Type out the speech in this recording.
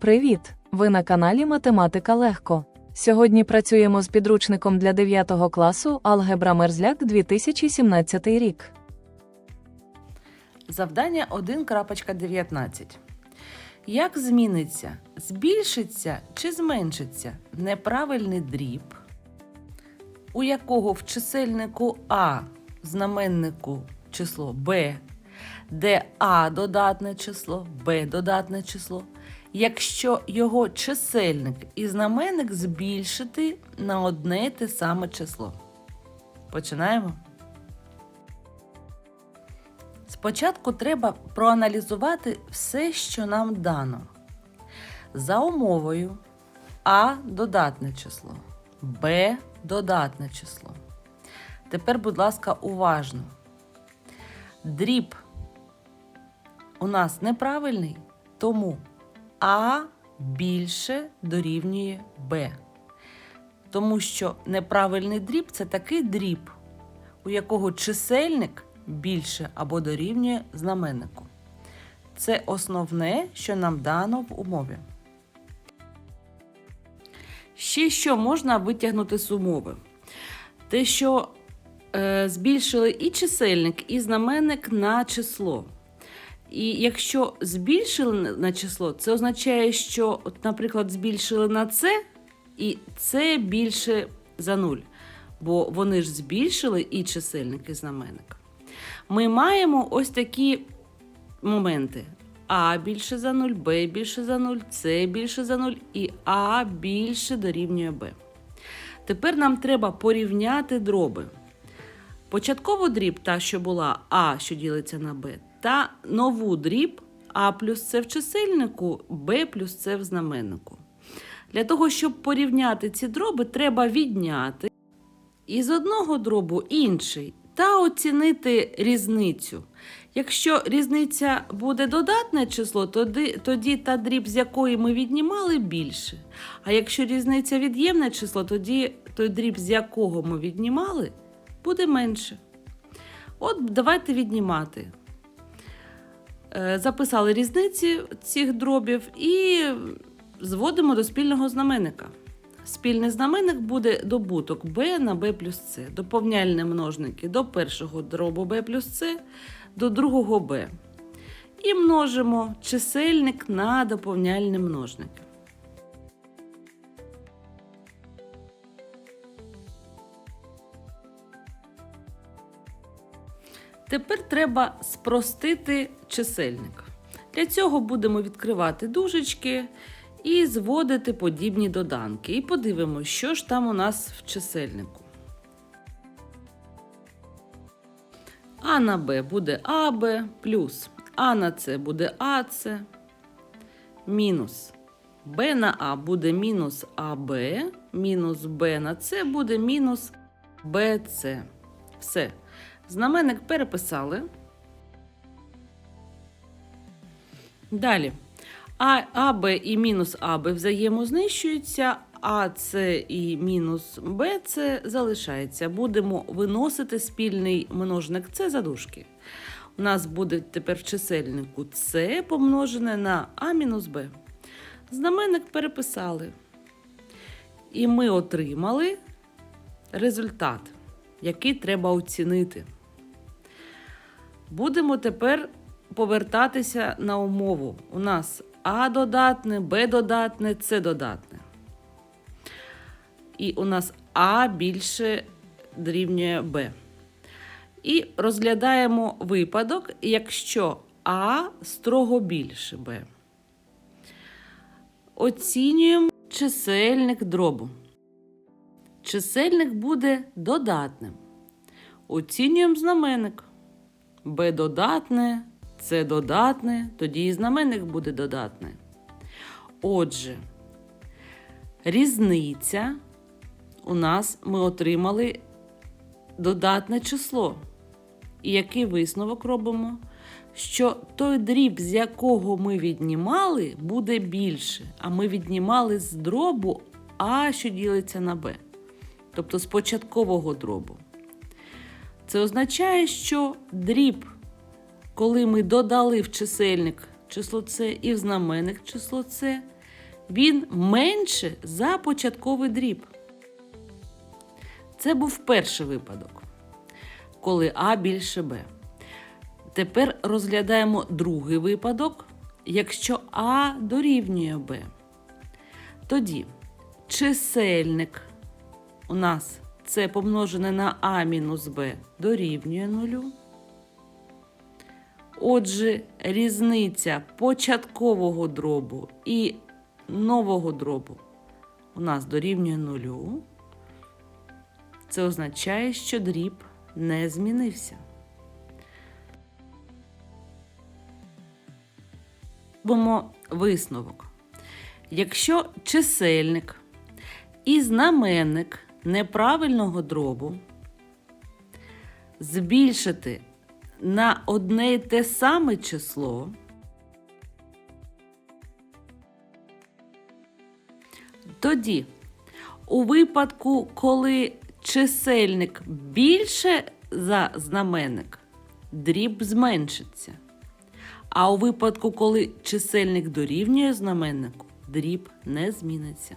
Привіт! Ви на каналі Математика Легко. Сьогодні працюємо з підручником для 9 класу Алгебра Мерзляк 2017 рік. Завдання 1.19. Як зміниться, збільшиться чи зменшиться неправильний дріб, у якого в чисельнику А знаменнику число Б, де А додатне число, Б додатне число, якщо його чисельник і знаменник збільшити на одне й те саме число. Починаємо. Спочатку треба проаналізувати все, що нам дано. За умовою А додатне число, Б додатне число. Тепер, будь ласка, уважно. Дріб у нас неправильний, тому А більше дорівнює Б. Тому що неправильний дріб це такий дріб, у якого чисельник більше або дорівнює знаменнику. Це основне, що нам дано в умові. Ще що можна витягнути з умови? Те, що е, збільшили і чисельник, і знаменник на число. І якщо збільшили на число, це означає, що, от, наприклад, збільшили на це, і це більше за 0. Бо вони ж збільшили і чисельник, і знаменник. Ми маємо ось такі моменти. А більше за 0, Б більше за 0, С більше за 0 і А більше дорівнює Б. Тепер нам треба порівняти дроби. Початкову дріб, та, що була А, що ділиться на Б, та нову дріб А плюс С в чисельнику, Б плюс С в знаменнику. Для того, щоб порівняти ці дроби, треба відняти із одного дробу інший та оцінити різницю. Якщо різниця буде додатне число, тоді, тоді та дріб, з якої ми віднімали, більше. А якщо різниця від'ємне число, тоді той дріб, з якого ми віднімали, буде менше. От давайте віднімати. Е, Записали різниці цих дробів і зводимо до спільного знаменника. Спільний знаменник буде добуток b на b плюс c. Доповняльні множники до першого дробу b плюс c до другого b. І множимо чисельник на доповняльні множники. Тепер треба спростити чисельник. Для цього будемо відкривати дужечки і зводити подібні доданки. І подивимося, що ж там у нас в чисельнику. А на Б буде АБ, плюс А на С буде АС, мінус Б на А буде мінус АБ, мінус Б на С буде мінус БЦ. Все. Знаменник переписали. Далі. А, АБ і мінус АБ взаємознищуються, а С і мінус БЦ залишається. Будемо виносити спільний множник С за дужки. У нас буде тепер в чисельнику С помножене на А мінус Б. Знаменник переписали. І ми отримали результат, який треба оцінити. Будемо тепер повертатися на умову. У нас А додатне, Б додатне, С додатне. І у нас А більше дорівнює Б. І розглядаємо випадок, якщо А строго більше Б. Оцінюємо чисельник дробу. Чисельник буде додатним. Оцінюємо знаменник. Б додатне, С додатне, тоді і знаменник буде додатне. Отже, різниця у нас ми отримали додатне число. І який висновок робимо? Що той дріб, з якого ми віднімали, буде більше, а ми віднімали з дробу А, що ділиться на Б. Тобто з початкового дробу. Це означає, що дріб, коли ми додали в чисельник число С і в знаменник число С, він менше за початковий дріб. Це був перший випадок, коли А більше Б. Тепер розглядаємо другий випадок, якщо А дорівнює Б. Тоді чисельник у нас це помножене на А мінус Б дорівнює нулю. Отже, різниця початкового дробу і нового дробу у нас дорівнює нулю. Це означає, що дріб не змінився. Робимо висновок. Якщо чисельник і знаменник неправильного дробу збільшити на одне й те саме число, тоді у випадку, коли чисельник більше за знаменник, дріб зменшиться. А у випадку, коли чисельник дорівнює знаменнику, дріб не зміниться.